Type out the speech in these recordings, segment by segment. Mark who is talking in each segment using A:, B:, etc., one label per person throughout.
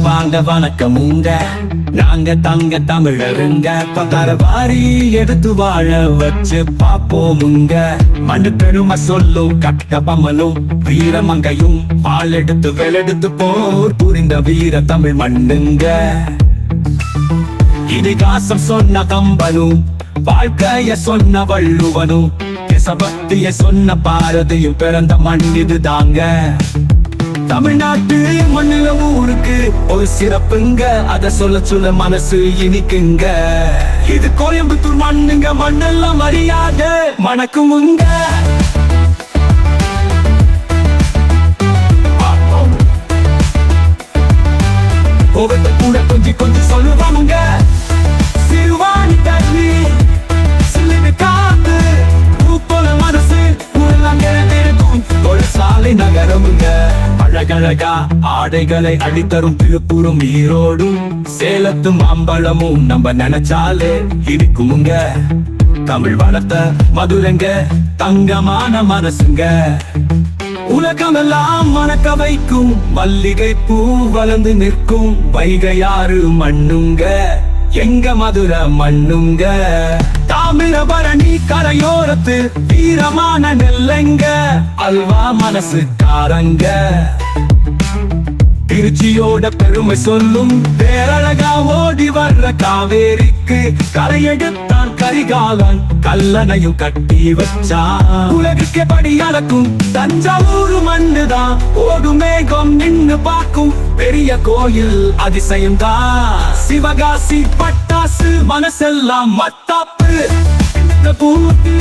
A: வாங்க வணக்கம் உங்க. நாங்க தங்க தமிழருங்க பகார வாரி எடுத்து வாழ வச்சு பாப்போமுங்க மண்ணு பெருமை சொல்லும் கட்ட பமலும் வீரமங்கையும் பால் எடுத்து வெளெடுத்து போர் புரிந்த வீர தமிழ் மண்ணுங்க. இதிகாசம் சொன்ன கம்பனும் வாழ்க்கைய சொன்ன வள்ளுவனும் தேசபக்திய சொன்ன பாரதியும் பிறந்த மண் இதுதாங்க. தமிழ்நாட்டு மண்ணுல ஊருக்கு ஒரு சிறப்புங்க. அத சொல்ல சொல்ல மனசு இனிக்குங்க. இது கோயம்புத்தூர் மண்ணுங்க மண்ணெல்லாம் மரியாதை மணக்குமுங்க அழகழகா ஆடைகளை அடித்தரும் திருப்பூரும் ஈரோடும் சேலத்தும் அம்பலமும் நம்ம நினைச்சாலே இருக்குமுங்க தமிழ் வளர்த்த மதுரங்க தங்கமான மனசுங்க. உலகமெல்லாம் மணக்க வைக்கும் மல்லிகை பூ வளர்ந்து நிற்கும் வைகையாறு மண்ணுங்க. எங்க மதுரை மண்ணுங்க? தாமிரபரணி கரையோரத்து வீரமான நெல்லைங்க. அல்வா மனசு காரங்க திருச்சியோட பெருமை சொல்லும். பேரழகா ஓடி வர்ற காவேரிக்கு கரையெடுத்தான் கரிகாலன். கல்லணையும் கட்டி வச்சான் உலகுக்கே படி அளக்கும்? தஞ்சாவூர் மண்ணுதான். ஓடும் மேகம் நின்னு பார்க்கும். பெரிய கோயில் அதிசயம் தான் சிவகாசி பட்டாசு மனசெல்லாம் மத்தாப்பு. இந்த பூத்து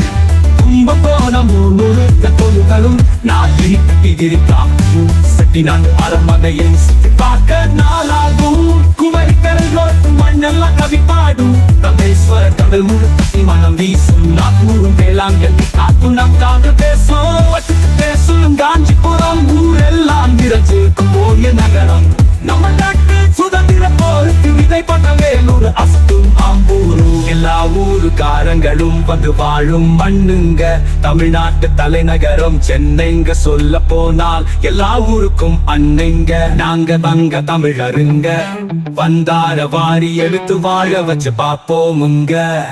A: கும்பகோணம் முழுக்க நான் நாட்டி பிதிரிக்கலாம் கட்டினான் அரண்மனையை சுத்தி பார்க்க நாளாகும். குமரி கடல் மண்ணெல்லாம் கவி பாடும் ரமேஸ்வர கடல் முழு மனம் வீசும். நாக்கூறும் வேளாங்கல் காத்து நம் தாங்க நீங்களும் வந்து வாழும் மண்ணுங்க. தமிழ்நாட்டு தலைநகரம் சென்னைங்க. சொல்ல போனால் எல்லா ஊருக்கும் அன்னைங்க. நாங்க தங்க தமிழருங்க. வந்தார வாரி எடுத்து வாழ வச்சு பார்ப்போமுங்க.